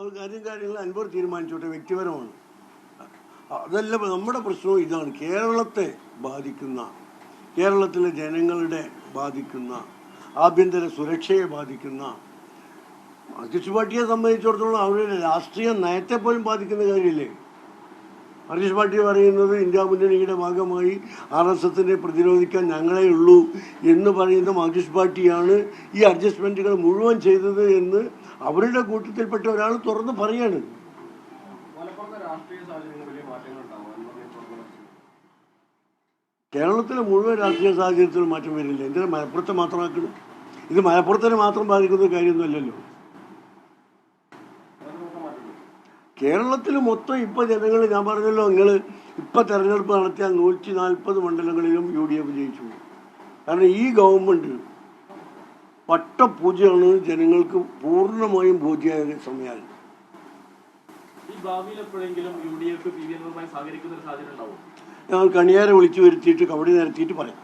കാര്യം കാര്യങ്ങൾ അൻവർ തീരുമാനിച്ചോട്ടെ വ്യക്തിപരമാണ്. അതല്ല നമ്മുടെ പ്രശ്നവും ഇതാണ്. കേരളത്തെ ബാധിക്കുന്ന കേരളത്തിലെ ജനങ്ങളുടെ ബാധിക്കുന്ന ആഭ്യന്തര സുരക്ഷയെ ബാധിക്കുന്ന മാർക്സിസ്റ്റ് പാർട്ടിയെ സംബന്ധിച്ചിടത്തോളം അവരുടെ രാഷ്ട്രീയ നയത്തെ പോലും ബാധിക്കുന്ന കാര്യമില്ലേ? മാർക്സിസ്റ്റ് പാർട്ടി പറയുന്നത് ഇന്ത്യ മുന്നണിയുടെ ഭാഗമായി ആർ എസ് എസിനെ പ്രതിരോധിക്കാൻ ഞങ്ങളെ ഉള്ളൂ എന്ന് പറയുന്ന മാർക്സിസ്റ്റ് പാർട്ടിയാണ് ഈ അഡ്ജസ്റ്റ്മെന്റുകൾ മുഴുവൻ ചെയ്തത് എന്ന് അവരുടെ കൂട്ടത്തിൽപ്പെട്ട ഒരാൾ തുറന്ന് പറയാണ്. കേരളത്തിലെ മുഴുവൻ രാഷ്ട്രീയ സാഹചര്യത്തിൽ മാറ്റം വരില്ല. എന്തിനാ മലപ്പുറത്തെ മാത്രമാക്കണം ഇത് മലപ്പുറത്തിനെ മാത്രം ബാധിക്കുന്ന കാര്യമൊന്നുമല്ലല്ലോ കേരളത്തിൽ മൊത്തം ഇപ്പൊ ജനങ്ങൾ ഞാൻ പറഞ്ഞല്ലോ നിങ്ങൾ ഇപ്പൊ തെരഞ്ഞെടുപ്പ് നടത്തിയ നൂറ്റി നാൽപ്പത് മണ്ഡലങ്ങളിലും യു ഡി എഫ് ജയിച്ചു. കാരണം ഈ ഗവൺമെന്റ് പട്ടപൂജയാണ് ജനങ്ങൾക്ക് പൂർണമായും ബോധ്യമായ സമയമാണ് ഈ ഭാവിയിൽ എപ്പോഴെങ്കിലും U D F P V എന്നുമായി സഹകരിക്കുന്ന ഒരു സാഹചര്യം ഉണ്ടാവും? ഞങ്ങൾ കണിയാരെ വിളിച്ചു വരുത്തിയിട്ട് കബഡി നിരത്തിയിട്ട് പറയാം.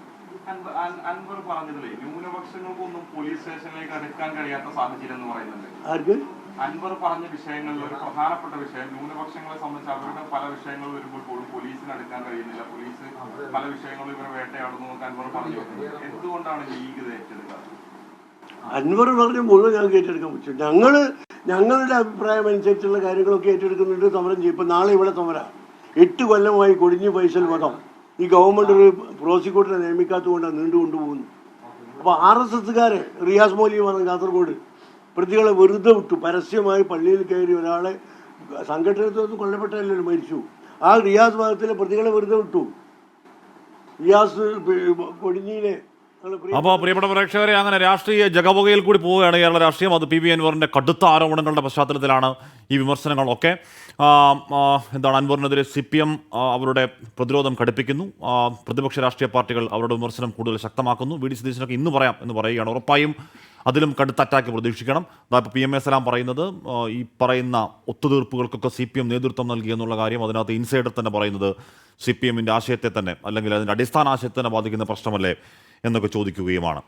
അൻവർ അൻ- അൻവർ പറഞ്ഞതിലേ ന്യൂനപക്ഷങ്ങൾക്കൊന്നും പോലീസ് സ്റ്റേഷനിലേക്ക് അടുക്കാൻ കഴിയാത്ത സാഹചര്യം എന്ന് പറയുന്നുണ്ട്. ആർക്ക്? അൻവർ പറഞ്ഞ വിഷയങ്ങളിൽ ഒരു പ്രധാനപ്പെട്ട വിഷയം ന്യൂനപക്ഷങ്ങളെ സംബന്ധിച്ച് അവരുടെ പല വിഷയങ്ങൾ വരുമ്പോൾ പോലും പോലീസിന് അടുക്കാൻ കഴിയുന്നില്ല. പോലീസ് പല വിഷയങ്ങളും ഇവരെ വേട്ടയാടുന്നു എന്നൊക്കെ അൻവർ പറഞ്ഞു എന്തുകൊണ്ടാണ് ലീഗ് അൻവർ പറഞ്ഞ മുഴുവൻ ഞങ്ങൾക്ക് ഏറ്റെടുക്കാൻ പറ്റും. ഞങ്ങൾ ഞങ്ങളുടെ അഭിപ്രായം അനുസരിച്ചുള്ള കാര്യങ്ങളൊക്കെ ഏറ്റെടുക്കുന്നുണ്ട് സമരം ചെയ്യും. ഇപ്പം നാളെ ഇവിടെ സമരം. എട്ട് കൊല്ലമായി കൊടിഞ്ഞു പൈസൽ മതം ഈ ഗവൺമെന്റ് ഒരു പ്രോസിക്യൂട്ടറെ നിയമിക്കാത്തതുകൊണ്ടാണ് നീണ്ടു കൊണ്ടുപോകുന്നു അപ്പോൾ ആർ എസ് എസ്സുകാരെ റിയാസ് മോലി വന്ന കാസർഗോഡ് പ്രതികളെ വെറുതെ വിട്ടു. പരസ്യമായി പള്ളിയിൽ കയറി ഒരാളെ സംഘടനത്തിൽ കൊല്ലപ്പെട്ടല്ലോ മരിച്ചു. ആ റിയാസ് ഭാഗത്തിലെ പ്രതികളെ വെറുതെ വിട്ടു. റിയാസ് കൊടിഞ്ഞിയിലെ അപ്പോൾ പ്രിയപ്പെട്ട പ്രേക്ഷകരെ അങ്ങനെ രാഷ്ട്രീയ ജഗപുകയിൽ കൂടി പോവുകയാണ് കേരള രാഷ്ട്രീയം. അത് പി വി അൻവറിന്റെ കടുത്ത ആരോപണങ്ങളുടെ പശ്ചാത്തലത്തിലാണ് ഈ വിമർശനങ്ങളൊക്കെ. എന്താണ് അൻവറിനെതിരെ സി പി എം അവരുടെ പ്രതിരോധം ഘടിപ്പിക്കുന്നു. പ്രതിപക്ഷ രാഷ്ട്രീയ പാർട്ടികൾ അവരുടെ വിമർശനം കൂടുതൽ ശക്തമാക്കുന്നു. വി ഡി സതീശനൊക്കെ ഇന്ന് പറയാം എന്ന് പറയുകയാണ്. ഉറപ്പായും അതിലും കടുത്ത അറ്റാക്ക് പ്രതീക്ഷിക്കണം. അതാ ഇപ്പോൾ പി എം എ സലാം പറയുന്നത് ഈ പറയുന്ന ഒത്തുതീർപ്പുകൾക്കൊക്കെ സി പി എം നേതൃത്വം നൽകി എന്നുള്ള കാര്യം അതിനകത്ത് ഇൻസൈഡർ തന്നെ പറയുന്നത് സി പി എമ്മിന്റെ ആശയത്തെ തന്നെ അല്ലെങ്കിൽ അതിന്റെ അടിസ്ഥാന ആശയത്തെ തന്നെ ബാധിക്കുന്ന പ്രശ്നമല്ലേ? എന്നൊക്കെ ചോദിക്കുകയുമാണ്.